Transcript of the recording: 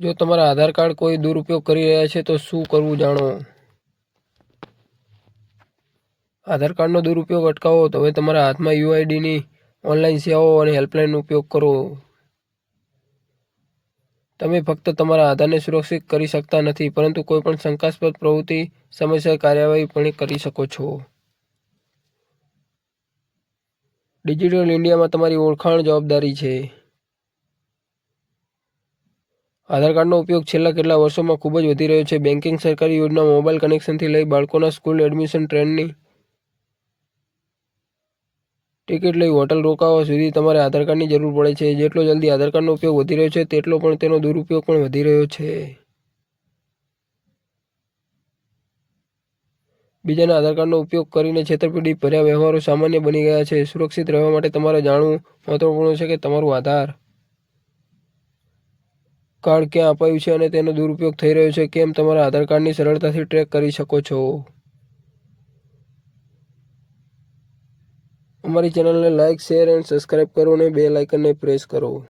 જો તમારા આધાર કાર્ડ કોઈ દુરુપયોગ કરી રહ્યા છે, તો શું કરવું જાણો? આધાર કાર્ડનો દુરુપયોગ અટકાવો, તો હવે તમારા હાથમાં યુઆઈડીની ઓનલાઈન સેવાઓ અને હેલ્પલાઇનનો ઉપયોગ કરો. તમે ફક્ત તમારા આધારને સુરક્ષિત કરી શકતા નથી, પરંતુ કોઈપણ શંકાસ્પદ પ્રવૃત્તિ, સમયસર કાર્યવાહી પણ કરી શકો છો. ડિજિટલ ઇન્ડિયામાં તમારી ઓળખાણ જવાબદારી છે. આધાર કાર્ડનો ઉપયોગ છેલ્લા કેટલા વર્ષોમાં ખૂબ જ વધી રહ્યો છે. બેન્કિંગ સરકારી યોજના મોબાઈલ કનેક્શનથી લઈ બાળકોના સ્કૂલ એડમિશન ટ્રેનની ટિકિટ લઈ હોટલ રોકાવા સુધી તમારે આધાર કાર્ડની જરૂર પડે છે. જેટલો જલ્દી આધાર કાર્ડનો ઉપયોગ વધી રહ્યો છે, તેટલો પણ તેનો દુરુપયોગ પણ વધી રહ્યો છે. બીજાના આધાર કાર્ડનો ઉપયોગ કરીને છેતરપિંડી ભર્યા વ્યવહારો સામાન્ય બની ગયા છે. સુરક્ષિત રહેવા માટે તમારે જાણવું મહત્વપૂર્ણ છે કે તમારું આધાર કાર્ડ ક્યાં અપાયું છે અને તેનો દુરુપયોગ થઈ રહ્યો છે, કેમ તમારા આધાર કાર્ડની સરળતાથી ટ્રેક કરી શકો છો? અમારી ચેનલને લાઇક શેર એન્ડ સબસ્ક્રાઇબ કરો અને બે લાઇકનને પ્રેસ કરો.